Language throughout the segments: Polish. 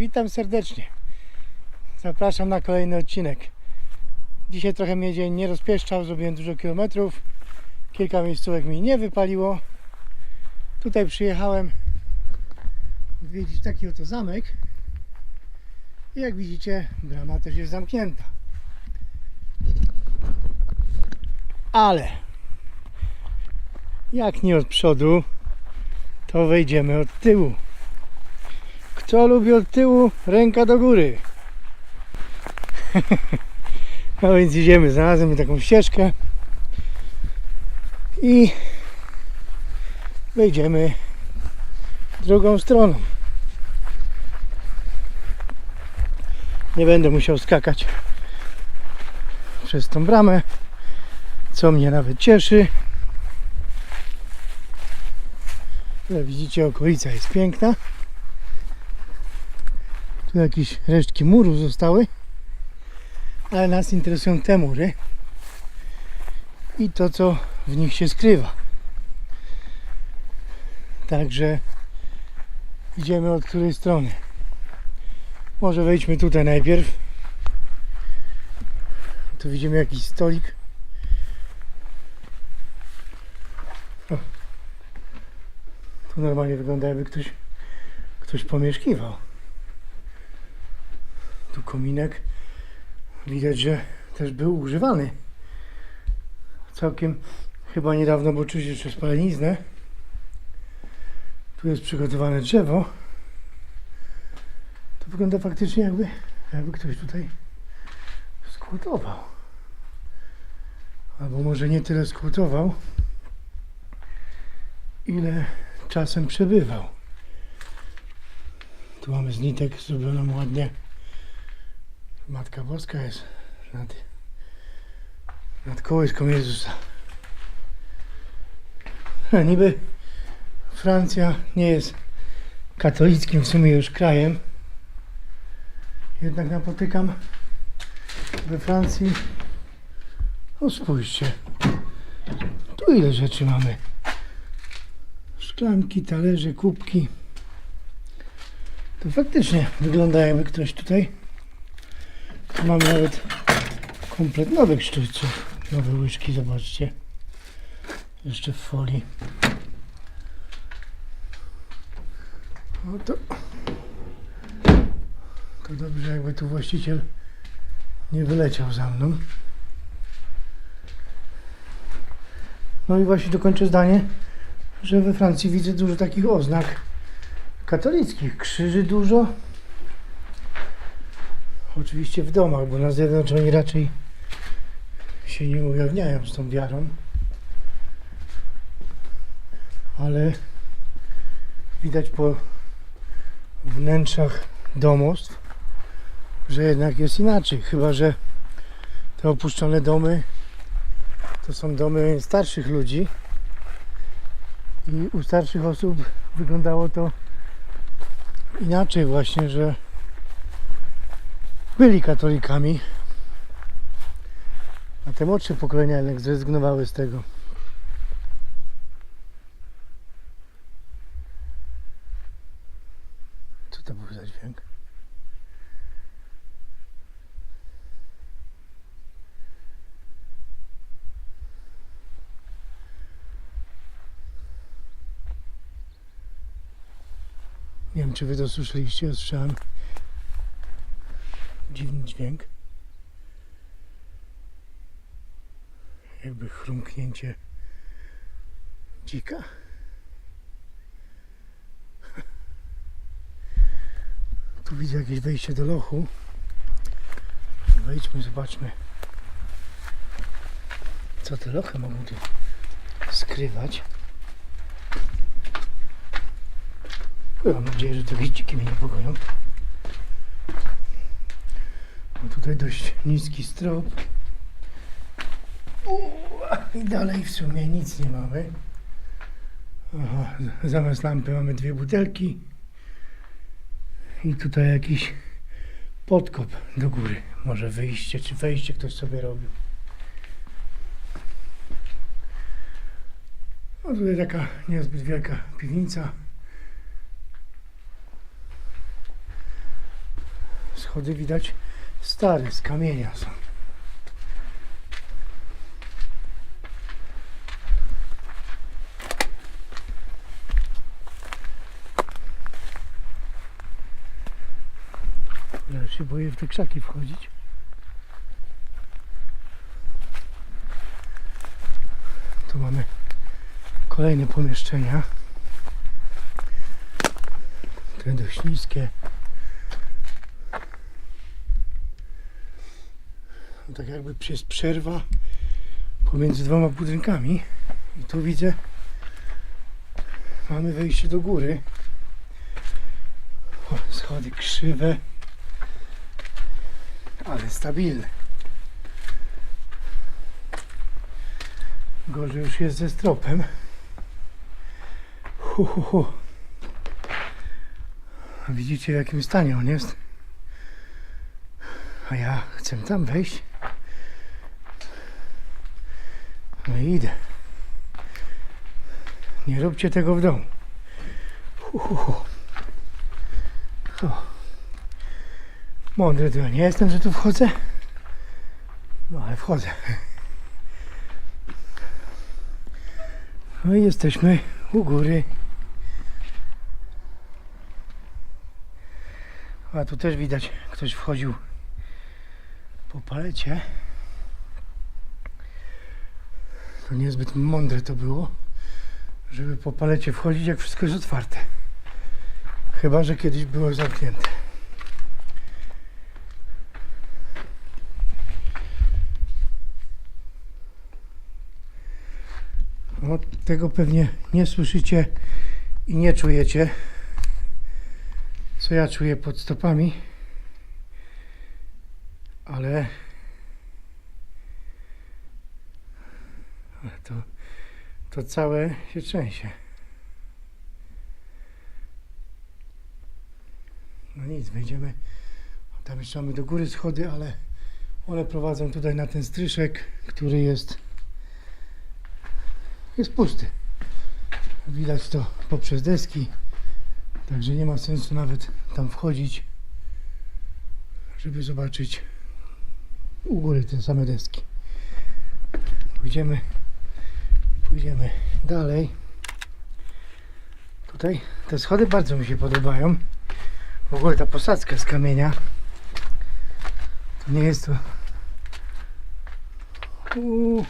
Witam serdecznie. Zapraszam na kolejny odcinek. Dzisiaj trochę mnie dzień nie rozpieszczał, zrobiłem dużo kilometrów. Kilka miejscówek mi nie wypaliło. Tutaj przyjechałem odwiedzić taki oto zamek. I jak widzicie, brama też jest zamknięta. Ale jak nie od przodu, to wejdziemy od tyłu. Kto lubi od tyłu, ręka do góry. no więc idziemy, znalazłem taką ścieżkę i wejdziemy drugą stroną. Nie będę musiał skakać przez tą bramę, co mnie nawet cieszy. Jak widzicie, okolica jest piękna. Tu jakieś resztki muru zostały, ale nas interesują te mury i to, co w nich się skrywa. Także idziemy od której strony. Może wejdźmy tutaj najpierw. Tu widzimy jakiś stolik. Tu normalnie wygląda jakby ktoś, ktoś pomieszkiwał. Tu kominek. Widać, że też był używany. Całkiem chyba niedawno, bo czuć jeszcze spaleniznę. Tu jest przygotowane drzewo. To wygląda faktycznie jakby, jakby ktoś tutaj skłotował. Albo może nie tyle skłotował, ile czasem przebywał. Tu mamy z nitek zrobioną ładnie. Matka Boska jest nad, nad kołyską Jezusa. A niby Francja nie jest katolickim w sumie już krajem. Jednak napotykam we Francji. O spójrzcie. Tu ile rzeczy mamy. Szklanki, talerze, kubki. To faktycznie wygląda jakby ktoś tutaj. Tu mamy nawet komplet nowych sztućców. Nowe łyżki, zobaczcie. Jeszcze w folii. No to, to dobrze, jakby tu właściciel nie wyleciał za mną. No i właśnie dokończę zdanie, że we Francji widzę dużo takich oznak katolickich. Krzyży dużo. Oczywiście w domach, bo na zewnątrz raczej się nie ujawniają z tą wiarą. Ale widać po wnętrzach domostw, że jednak jest inaczej. Chyba, że te opuszczone domy to są domy starszych ludzi i u starszych osób wyglądało to inaczej właśnie, że byli katolikami, a te młodsze pokolenia jednak zrezygnowały z tego. Co to był za dźwięk? Nie wiem, czy wy to słyszeliście, ja słyszałem dziwny dźwięk. Jakby chrumknięcie dzika. Tu widzę jakieś wejście do lochu. Wejdźmy, zobaczmy, co te lochy mogą tu skrywać. Mam nadzieję, że te dziki mnie nie. Tutaj dość niski strop. I dalej w sumie nic nie mamy. Aha, zamiast lampy mamy dwie butelki. I tutaj jakiś podkop do góry. Może wyjście czy wejście ktoś sobie robił. No tutaj taka niezbyt wielka piwnica. schody widać stare, z kamienia są. Ja się boję w te krzaki wchodzić. Tu mamy kolejne pomieszczenia. Te dość niskie. Tak jakby jest przerwa pomiędzy dwoma budynkami. I tu widzę, mamy wejście do góry. O, schody krzywe, ale stabilne. Gorzej już jest ze stropem. Hu, hu, hu. Widzicie w jakim stanie on jest. A ja chcę tam wejść. No i idę. Nie róbcie tego w domu. Mądry to ja nie jestem, że tu wchodzę. No ale wchodzę. No i jesteśmy u góry. A tu też widać, ktoś wchodził po palecie. To niezbyt mądre to było, żeby po palecie wchodzić, jak wszystko jest otwarte. Chyba, że kiedyś było zamknięte. No, tego pewnie nie słyszycie i nie czujecie, co ja czuję pod stopami, ale, to, to całe się trzęsie. No nic, wejdziemy. Tam jeszcze mamy do góry schody, ale one prowadzą tutaj na ten stryszek, który jest jest pusty. Widać to poprzez deski, także nie ma sensu nawet tam wchodzić, żeby zobaczyć u góry te same deski. Pójdziemy, pójdziemy dalej. Tutaj te schody bardzo mi się podobają. W ogóle ta posadzka z kamienia to nie jest to. Uuu.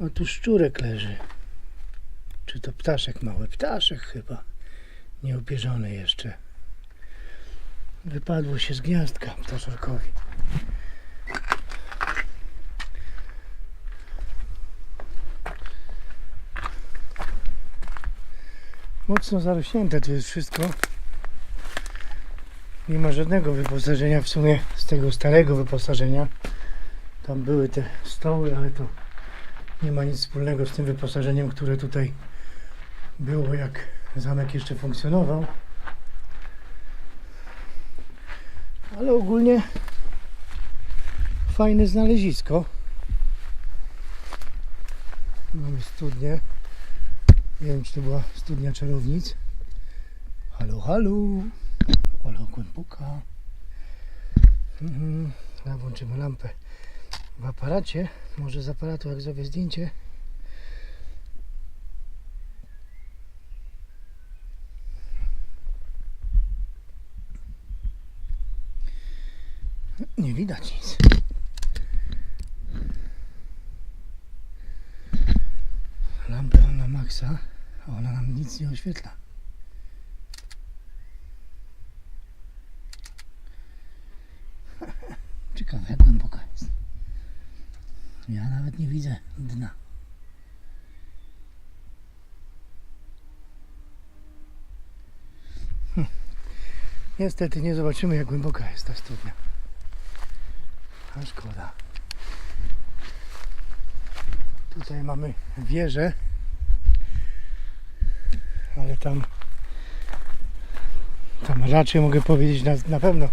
O tu szczurek leży. Czy to ptaszek mały? Ptaszek chyba. Nieopierzony jeszcze. Wypadło się z gniazdka ptaszorkowi. Mocno zarośnięte to jest wszystko. Nie ma żadnego wyposażenia w sumie z tego starego wyposażenia. Tam były te stoły, ale to nie ma nic wspólnego z tym wyposażeniem, które tutaj było, jak zamek jeszcze funkcjonował. Ale ogólnie fajne znalezisko. Mamy studnię. Nie wiem, czy to była studnia czarownic. Halo, halo. Ale głęboka. Mhm. A, włączymy lampę w aparacie, może z aparatu jak zrobię zdjęcie nie widać nic lampę na maksa nic nie oświetla ciekawe jak głęboka jest ja nawet nie widzę dna. Niestety nie zobaczymy jak głęboka jest ta studnia. A szkoda. Tutaj mamy wieżę, ale tam tam raczej mogę powiedzieć na, na pewno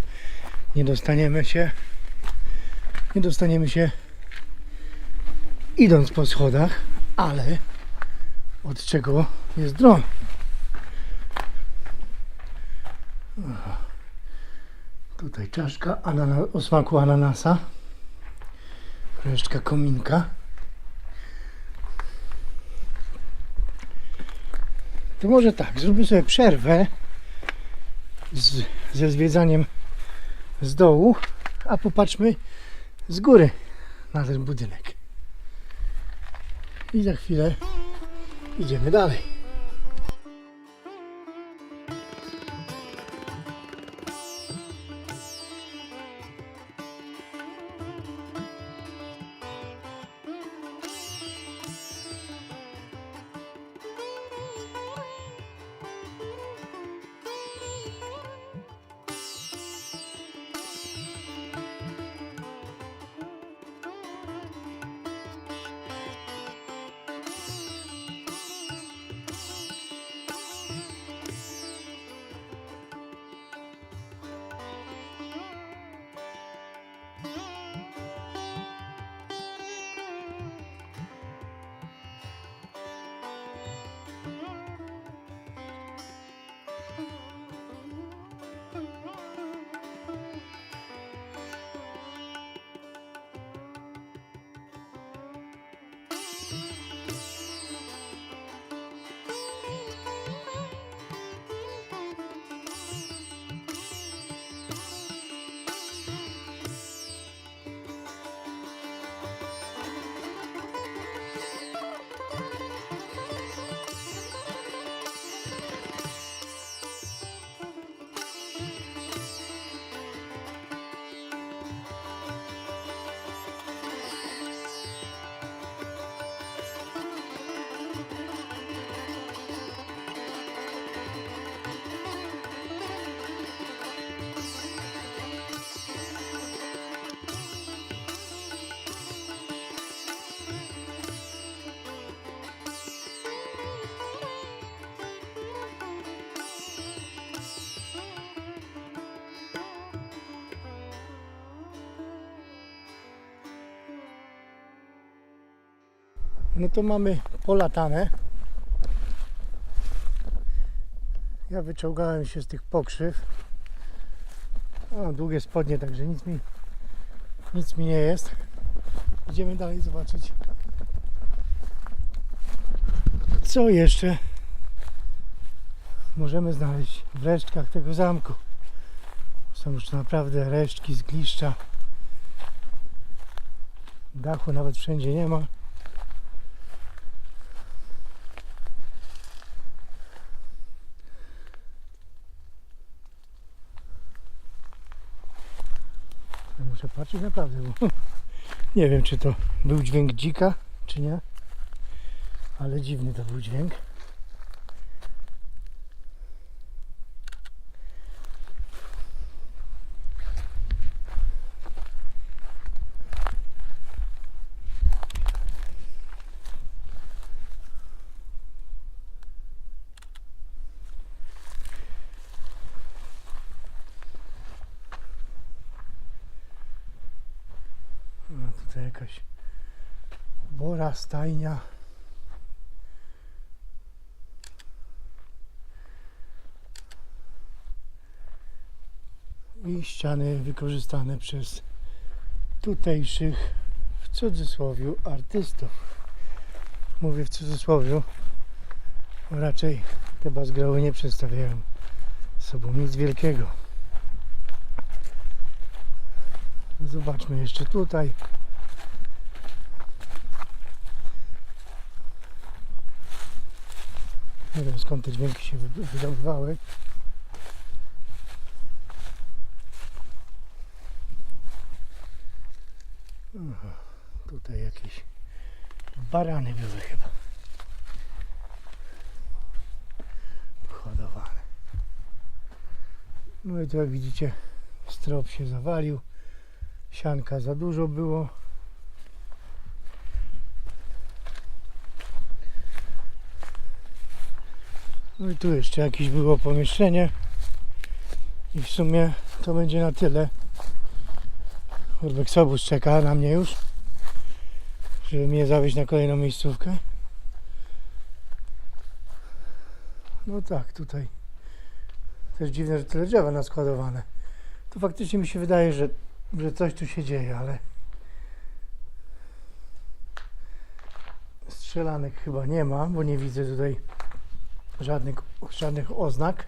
nie dostaniemy się nie dostaniemy się idąc po schodach, ale od czego jest dron? Tutaj czaszka o smaku ananasa. Resztka kominka. To może tak, zróbmy sobie przerwę z, ze zwiedzaniem z dołu, a popatrzmy z góry na ten budynek. I za chwilę idziemy dalej. No to mamy polatane. Ja wyczołgałem się z tych pokrzyw. O, długie spodnie, także nic mi, nic mi nie jest. Idziemy dalej zobaczyć, co jeszcze możemy znaleźć w resztkach tego zamku. Są już naprawdę resztki z. Dachu nawet wszędzie nie ma. Patrzeć naprawdę, bo nie wiem czy to był dźwięk dzika, czy nie. Ale dziwny to był dźwięk. Tutaj jakaś bora, stajnia. I ściany wykorzystane przez tutejszych w cudzysłowie artystów. Mówię w cudzysłowie, bo raczej te bazgrały nie przedstawiają sobą nic wielkiego. Zobaczmy jeszcze tutaj. Nie wiem skąd te dźwięki się wy- wydobywały. Tutaj jakieś barany były chyba. Hodowane. No i tu jak widzicie strop się zawalił. Sianka za dużo było. No i tu jeszcze jakieś było pomieszczenie. I w sumie to będzie na tyle. Urbek Sobus czeka na mnie już, żeby mnie zawieźć na kolejną miejscówkę. No tak, tutaj też dziwne, że tyle drzewa naskładowane. to faktycznie mi się wydaje, że, że coś tu się dzieje, ale strzelanek chyba nie ma, bo nie widzę tutaj żadnych, żadnych oznak.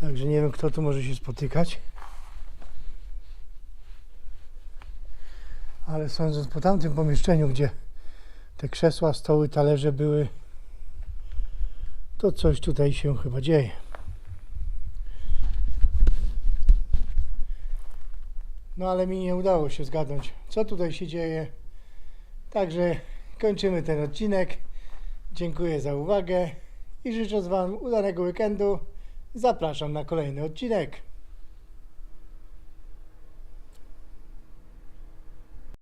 Także nie wiem, kto tu może się spotykać. Ale sądząc po tamtym pomieszczeniu, gdzie te krzesła, stoły, talerze były, to coś tutaj się chyba dzieje. No ale mi nie udało się zgadnąć, co tutaj się dzieje. Także kończymy ten odcinek. Dziękuję za uwagę i życzę Wam udanego weekendu. Zapraszam na kolejny odcinek.